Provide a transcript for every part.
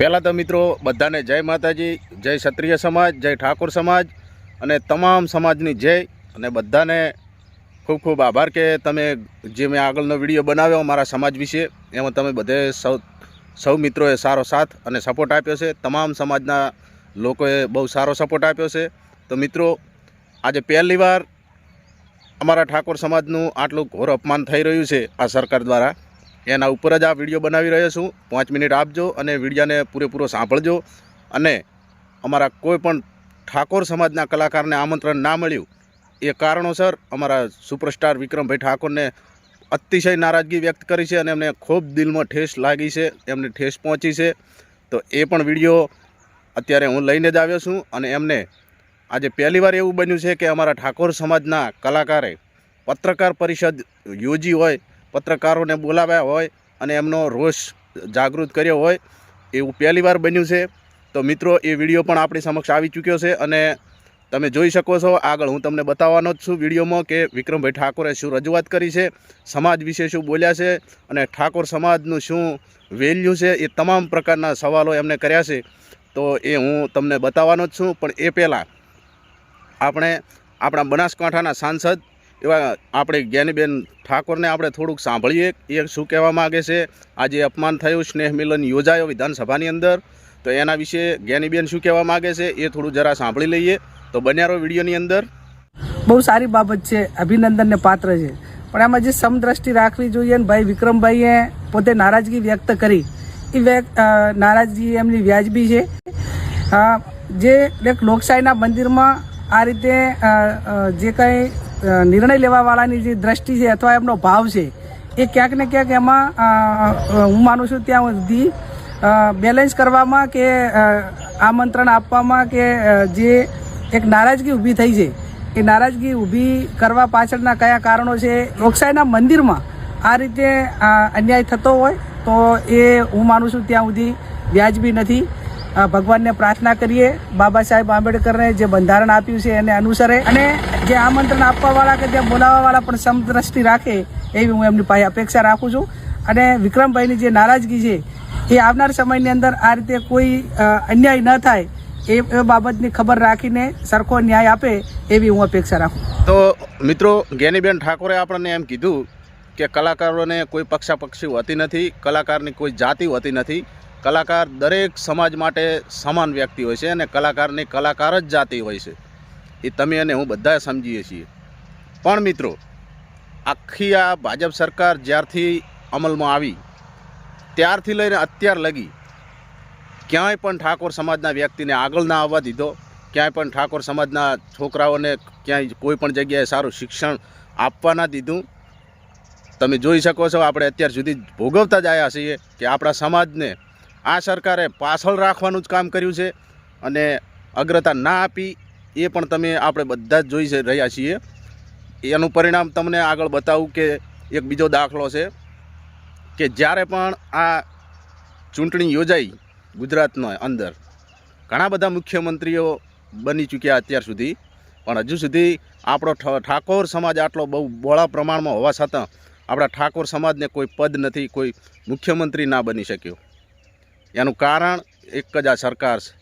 પહેલાં તો મિત્રો બધાને જય માતાજી, જય ક્ષત્રિય સમાજ, જય ઠાકોર સમાજ અને તમામ સમાજની જય અને બધાને ખૂબ ખૂબ આભાર કે તમે જે મેં આગળનો વીડિયો બનાવ્યો મારા સમાજ વિશે, એમાં તમે બધે સૌ સૌ મિત્રોએ સારો સાથ અને સપોર્ટ આપ્યો છે. તમામ સમાજના લોકોએ બહુ સારો સપોર્ટ આપ્યો છે. તો મિત્રો, આજે પહેલી વાર અમારા ઠાકોર સમાજનું આટલું ઘોર અપમાન થઈ રહ્યું છે આ સરકાર દ્વારા. એના ઉપર જ આ વીડિયો બનાવી રહ્યો છું. પાંચ મિનિટ આપજો અને વિડીયાને પૂરેપૂરો સાંભળજો. અને અમારા કોઈ પણ ઠાકોર સમાજના કલાકારને આમંત્રણ ના મળ્યું, એ કારણોસર અમારા સુપરસ્ટાર વિક્રમભાઈ ઠાકોરને અતિશય નારાજગી વ્યક્ત કરી છે અને એમને ખૂબ દિલમાં ઠેસ લાગી છે, એમને ઠેસ પહોંચી છે. તો એ પણ વીડિયો અત્યારે હું લઈને જ આવ્યો છું અને એમને આજે પહેલીવાર એવું બન્યું છે કે અમારા ઠાકોર સમાજના કલાકારે પત્રકાર પરિષદ યોજી હોય પત્રકારોને બોલાવ્યા હોય અને એમનો રોષ જાગૃત કર્યો હોય, એવું પહેલી વાર બન્યું છે. તો મિત્રો, એ વીડિયો પણ આપણી સમક્ષ આવી ચૂક્યો છે અને તમે જોઈ શકો છો. આગળ હું તમને બતાવવાનો જ છું વિડીયોમાં કે વિક્રમભાઈ ઠાકોરે શું રજૂઆત કરી છે, સમાજ વિશે શું બોલ્યા છે અને ઠાકોર સમાજનું શું વેલ્યુ છે, એ તમામ પ્રકારના સવાલો એમને કર્યા છે. તો એ હું તમને બતાવવાનો જ છું. પણ એ પહેલાં આપણે આપણા બનાસકાંઠાના સાંસદ એવા આપણે જ્ઞાનીબેન ઠાકોરને આપણે થોડુંક સાંભળીએ. એ શું કહેવા માગે છે? આજે અપમાન થયું, સ્નેહ મિલન યોજાયો વિધાનસભાની અંદર. તો એના વિશે જ્ઞાનીબેન શું કહેવા માગે છે એ થોડું જરા સાંભળી લઈએ. તો બન્યારો વિડીયોની અંદર. બહુ સારી બાબત છે, અભિનંદનને પાત્ર છે. પણ આમાં જે સમદ્રષ્ટિ રાખવી જોઈએ ને ભાઈ વિક્રમભાઈએ પોતે નારાજગી વ્યક્ત કરી. એ વ્યક્ત નારાજગી એમની વ્યાજબી છે. જે એક લોકશાહીના મંદિરમાં આ રીતે જે કંઈ નિર્ણય લેવાવાળાની જે દ્રષ્ટિ છે અથવા એમનો ભાવ છે, એ ક્યાંક ને ક્યાંક એમાં હું માનું છું ત્યાં સુધી બેલેન્સ કરવામાં કે આમંત્રણ આપવામાં કે જે એક નારાજગી ઊભી થઈ છે, એ નારાજગી ઊભી કરવા પાછળના કયા કારણો છે, લોકશાહીના મંદિરમાં આ રીતે અન્યાય થતો હોય, તો એ હું માનું છું ત્યાં સુધી વ્યાજબી નથી. ભગવાનને પ્રાર્થના કરીએ બાબા સાહેબ આંબેડકરને જે બંધારણ આપ્યું છે એને અનુસરે અને જે આમંત્રણ આપવાવાળા કે જે બોલાવવાવાળા પણ સમદ્રષ્ટિ રાખે એવી હું એમની પાસે અપેક્ષા રાખું છું. અને વિક્રમભાઈની જે નારાજગી છે, એ આવનાર સમયની અંદર આ રીતે કોઈ અન્યાય ન થાય એ એ બાબતની ખબર રાખીને સરખો ન્યાય આપે એવી હું અપેક્ષા રાખું. તો મિત્રો જ્ઞાનીબેન ઠાકોરે આપણને એમ કીધું કે કલાકારોને કોઈ પક્ષાપક્ષી હોતી નથી, કલાકારની કોઈ જાતિ હોતી નથી. કલાકાર દરેક સમાજ માટે સમાન વ્યક્તિ હોય છે અને કલાકારની કલાકાર જ જાતિ હોય છે. એ તમે અને હું બધા સમજીએ છીએ. પણ મિત્રો, આખી આ ભાજપ સરકાર જ્યારથી અમલમાં આવી, ત્યારથી લઈને અત્યાર લગી, ક્યાંય પણ ઠાકોર સમાજના વ્યક્તિને આગળ ના આવવા દીધો, ક્યાંય પણ ઠાકોર સમાજના છોકરાઓને ક્યાંય કોઈ પણ જગ્યાએ સારું શિક્ષણ આપવા ના દીધું. તમે જોઈ શકો છો, આપણે અત્યાર સુધી ભોગવતા જ આવ્યા છીએ કે આપણા સમાજને આ સરકારે પાછળ રાખવાનું જ કામ કર્યું છે અને અગ્રતા ના આપી એ પણ તમે આપણે બધા જ જોઈ રહ્યા છીએ. એનું પરિણામ તમને આગળ બતાવું કે એક બીજો દાખલો છે કે જ્યારે પણ આ ચૂંટણી યોજાઈ ગુજરાતના અંદર, ઘણા બધા મુખ્યમંત્રીઓ બની ચૂક્યા અત્યાર સુધી, પણ હજુ સુધી આપણો ઠાકોર સમાજ આટલો બહુ બહોળા પ્રમાણમાં હોવા છતાં આપણા ઠાકોર સમાજને કોઈ પદ નથી, કોઈ મુખ્યમંત્રી ના બની શક્યો. એનું કારણ એક જ આ સરકાર છે.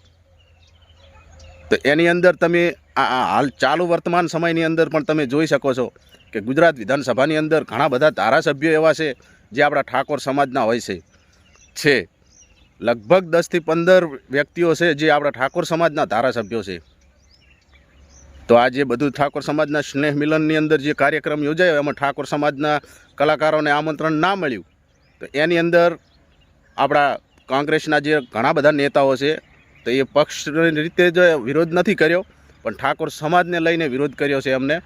તો એની અંદર તમે આ હાલ ચાલુ વર્તમાન સમયની અંદર પણ તમે જોઈ શકો છો કે ગુજરાત વિધાનસભાની અંદર ઘણા બધા ધારાસભ્યો એવા છે જે આપણા ઠાકોર સમાજના હોય છે. છે. લગભગ દસથી પંદર વ્યક્તિઓ છે જે આપણા ઠાકોર સમાજના ધારાસભ્યો છે. તો આ જે બધું ઠાકોર સમાજના સ્નેહ મિલનની અંદર જે કાર્યક્રમ યોજાયો એમાં ઠાકોર સમાજના કલાકારોને આમંત્રણ ના મળ્યું. તો એની અંદર આપણા કોંગ્રેસના જે ઘણા બધા નેતાઓ છે, તો એ પક્ષની રીતે જ વિરોધ નથી કર્યો, પણ ઠાકોર સમાજને લઈને વિરોધ કર્યો છે એમને.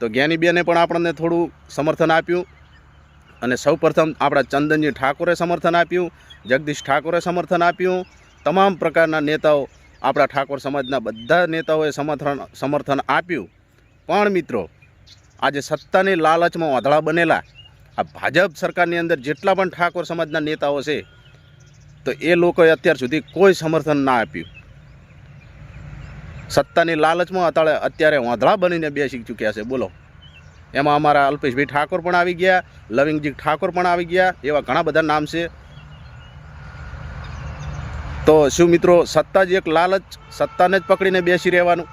તો જ્ઞાનીબેને પણ આપણને થોડું સમર્થન આપ્યું. અને સૌપ્રથમ આપણા ચંદનજી ઠાકોરે સમર્થન આપ્યું, જગદીશ ઠાકોરે સમર્થન આપ્યું. તમામ પ્રકારના નેતાઓ આપણા ઠાકોર સમાજના બધા નેતાઓએ સમર્થન સમર્થન આપ્યું. પણ મિત્રો, આજે સત્તાની લાલચમાં વાંધળા બનેલા આ ભાજપ સરકારની અંદર જેટલા પણ ઠાકોર સમાજના નેતાઓ છે તો એ લોકોએ અત્યાર સુધી કોઈ સમર્થન ના આપ્યું. સત્તાની લાલચમાં અત્યારે અત્યારે વાંધળા બનીને બેસી ચૂક્યા છે, બોલો. એમાં અમારા અલ્પેશભાઈ ઠાકોર પણ આવી ગયા, લવિંગજી ઠાકોર પણ આવી ગયા, એવા ઘણા બધા નામ છે. તો શું મિત્રો, સત્તા જ એક લાલચ, સત્તાને જ પકડીને બેસી રહેવાનું?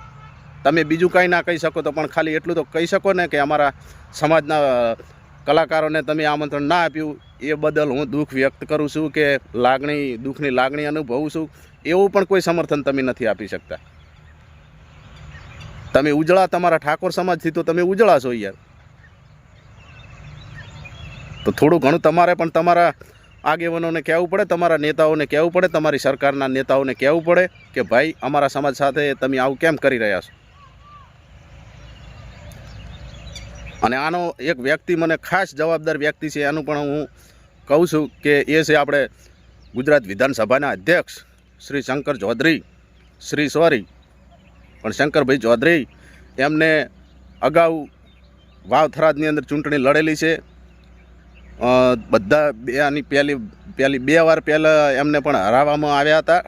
તમે બીજું કાંઈ ના કહી શકો તો પણ ખાલી એટલું તો કહી શકો ને કે અમારા સમાજના કલાકારોને તમે આમંત્રણ ના આપ્યું, એ બદલ હું દુઃખ વ્યક્ત કરું છું કે લાગણી, દુઃખની લાગણી અનુભવું છું. એવું પણ કોઈ સમર્થન તમે નથી આપી શકતા. તમે ઉજળા તમારા ઠાકોર સમાજથી તો તમે ઉજળા છો યાર. તો થોડું ઘણું તમારે પણ તમારા આગેવાનોને કહેવું પડે, તમારા નેતાઓને કહેવું પડે, તમારી સરકારના નેતાઓને કહેવું પડે કે ભાઈ, અમારા સમાજ સાથે તમે આવું કેમ કરી રહ્યા છો? અને આનો એક વ્યક્તિ મને ખાસ જવાબદાર વ્યક્તિ છે, એનું પણ હું કહું છું કે એ છે આપણે ગુજરાત વિધાનસભાના અધ્યક્ષ શ્રી શંકર ચૌધરી. શ્રી સોરી, પણ શંકરભાઈ ચૌધરી એમને અગાઉ વાવથરાદની અંદર ચૂંટણી લડેલી છે. બધા બે આની પહેલી પહેલી બે વાર પહેલાં એમને પણ હરાવવામાં આવ્યા હતા.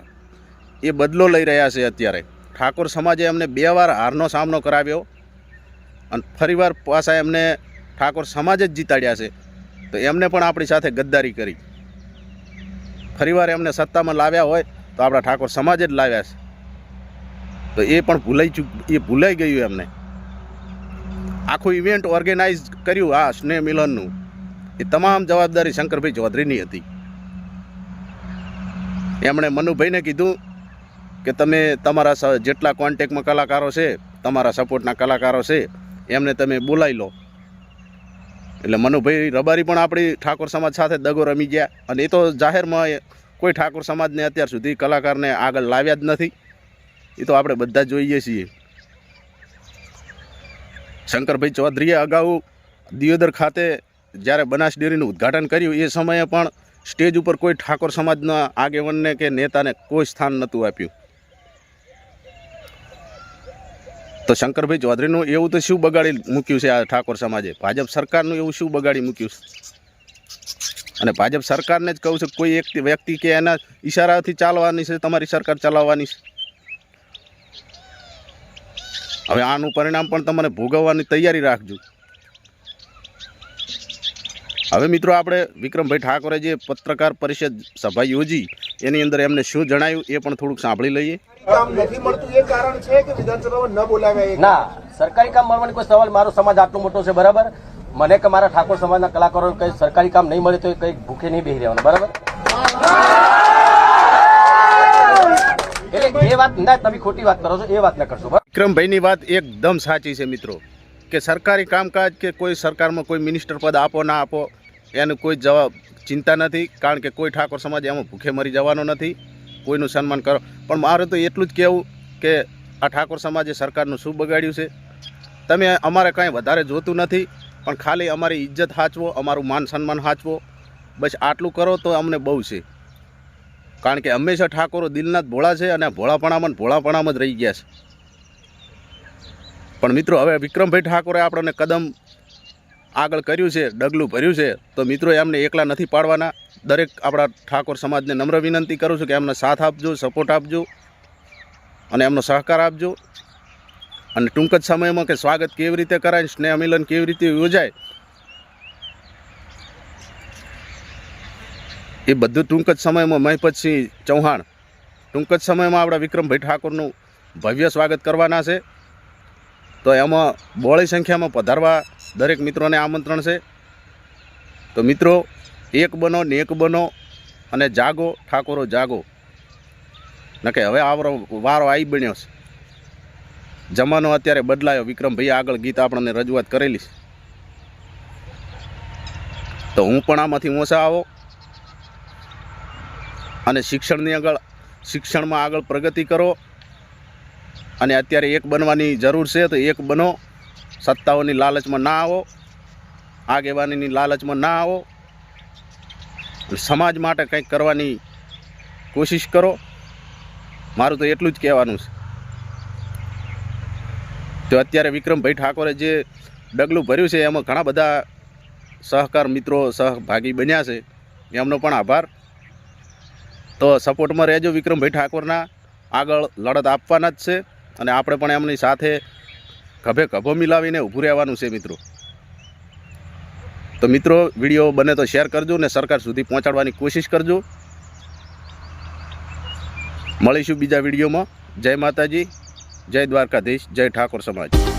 એ બદલો લઈ રહ્યા છે અત્યારે. ઠાકોર સમાજે એમને બે વાર હારનો સામનો કરાવ્યો. અને ફરીવાર પાછા એમને ઠાકોર સમાજ જ જીતાડ્યા છે. તો એમને પણ આપણી સાથે ગદ્દારી કરી. ફરીવાર એમને સત્તામાં લાવ્યા હોય તો આપણા ઠાકોર સમાજ જ લાવ્યા છે. તો એ પણ ભૂલાઈ ચૂક, એ ભૂલાઈ ગયું એમને. આખું ઇવેન્ટ ઓર્ગેનાઇઝ કર્યું આ સ્નેહ મિલનનું. એ તમામ જવાબદારી શંકરભાઈ ચૌધરીની હતી. એમણે મનુભાઈને કીધું કે તમે તમારા જેટલા કોન્ટેક્ટમાં કલાકારો છે, તમારા સપોર્ટના કલાકારો છે એમને તમે બોલાવી લો. એટલે મનુભાઈ રબારી પણ આપણી ઠાકોર સમાજ સાથે દગો રમી ગયા. અને એ તો જાહેરમાં કોઈ ઠાકોર સમાજને અત્યાર સુધી કલાકારને આગળ લાવ્યા જ નથી. એ તો આપણે બધા જોઈએ છીએ. શંકરભાઈ ચૌધરીએ અગાઉ દિયોદર ખાતે જ્યારે બનાસ ડેરીનું ઉદ્ઘાટન કર્યું, એ સમયે પણ સ્ટેજ ઉપર કોઈ ઠાકોર સમાજના આગેવાનને કે નેતાને કોઈ સ્થાન નહોતું આપ્યું. તો શંકરભાઈ ચૌધરીનું એવું તો શું બગાડી મૂક્યું છે આ ઠાકોર સમાજે? ભાજપ સરકારનું એવું શું બગાડી મૂક્યું છે? અને ભાજપ સરકારને જ કહું છું, કોઈ એક વ્યક્તિ કે એના ઈશારાથી ચાલવાની છે, તમારી સરકાર ચલાવવાની છે? હવે આનું પરિણામ પણ તમને ભોગવવાની તૈયારી રાખજો. હવે મિત્રો આપણે વિક્રમભાઈ ઠાકોરે જે પત્રકાર પરિષદ સભા યોજી એની અંદર એમને શું જણાયું એ પણ થોડુંક સાંભળી લઈએ. કામ નથી મળતું એ કારણ છે કે વિધાનસભામાં ન બોલાવ્યા ના સરકારી કામ મળવાની કોઈ સવાલ મારો સમાજ આટલો મોટો છે બરાબર? મને કે મારા ઠાકોર સમાજના કલાકારો કઈ સરકારી કામ નહીં મળે તો એ કઈ ભૂખે નહીં બેસી રહેવાનું બરાબર? એટલે એ વાત ના તમે ખોટી વાત કરો છો એ વાત ના કરશો વિક્રમભાઈની વાત એકદમ સાચી છે મિત્રો કે સરકારી કામકાજ કે કોઈ સરકારમાં કોઈ મિનિસ્ટર પદ આપો ના આપો એનું કોઈ જવાબ ચિંતા નથી, કારણ કે કોઈ ઠાકોર સમાજ એમાં ભૂખે મરી જવાનો નથી, કોઈનું સન્માન કરો. પણ મારે તો એટલું જ કહેવું કે આ ઠાકોર સમાજે સરકારનું શું બગાડ્યું છે? તમે અમારે કાંઈ વધારે જોતું નથી, પણ ખાલી અમારી ઇજ્જત સાચવો અમારું માન સન્માન સાચવો બસ આટલું કરો તો અમને બહુ છે. કારણ કે હંમેશા ઠાકોરો દિલના જ ભોળા છે અને ભોળાપણામાં ભોળાપણામાં જ રહી ગયા છે. પણ મિત્રો, હવે વિક્રમભાઈ ઠાકોરે આપણને કદમ આગળ કર્યું છે, ડગલું ભર્યું છે, તો મિત્રો એમને એકલા નથી પાડવાના. દરેક આપણા ઠાકોર સમાજને નમ્ર વિનંતી કરું છું કે એમને સાથ આપજો સપોર્ટ આપજો, અને એમનો સહકાર આપજો. અને ટૂંક જ સમયમાં કે સ્વાગત કેવી રીતે કરાય, સ્નેહ મિલન કેવી રીતે યોજાય, એ બધું ટૂંક જ સમયમાં મહિપતસિંહ ચૌહાણ, ટૂંક જ સમયમાં આપણા વિક્રમભાઈ ઠાકોરનું ભવ્ય સ્વાગત કરવાના છે. તો એમાં બહોળી સંખ્યામાં પધારવા દરેક મિત્રોને આમંત્રણ છે. તો મિત્રો, એક બનો નેક બનો અને જાગો, ઠાકોરો, જાગો. નકે હવે આવરો વારો આવી બન્યો છે. જમાનો અત્યારે બદલાયો. વિક્રમભાઈ આગળ ગીત આપણને રજૂઆત કરેલી છે. તો હું પણ આમાંથી ઓછા આવો. અને શિક્ષણની આગળ, શિક્ષણમાં આગળ પ્રગતિ કરો. અને અત્યારે એક બનવાની જરૂર છે, તો એક બનો. સત્તાઓની લાલચમાં ના આવો, આગેવાનીની લાલચમાં ના આવો. સમાજ માટે કંઈક કરવાની કોશિશ કરો. મારું તો એટલું જ કહેવાનું છે. તો અત્યારે વિક્રમભાઈ ઠાકોરે જે ડગલું ભર્યું છે, એમાં ઘણા બધા સહકાર મિત્રો, સહભાગી બન્યા છે. એમનો પણ આભાર. તો સપોર્ટમાં રહેજો વિક્રમભાઈ ઠાકોરના. આગળ લડત આપવાના જ છે. અને આપણે પણ એમની સાથે ખભે ખભો મિલાવીને ઊભું રહેવાનું છે મિત્રો. તો મિત્રો, વીડિયો બને તો શેર કરજો ને સરકાર સુધી પહોંચાડવાની કોશિશ કરજો. મળીશું બીજા વિડીયોમાં. જય માતાજી, જય દ્વારકાધીશ, જય ઠાકોર સમાજ.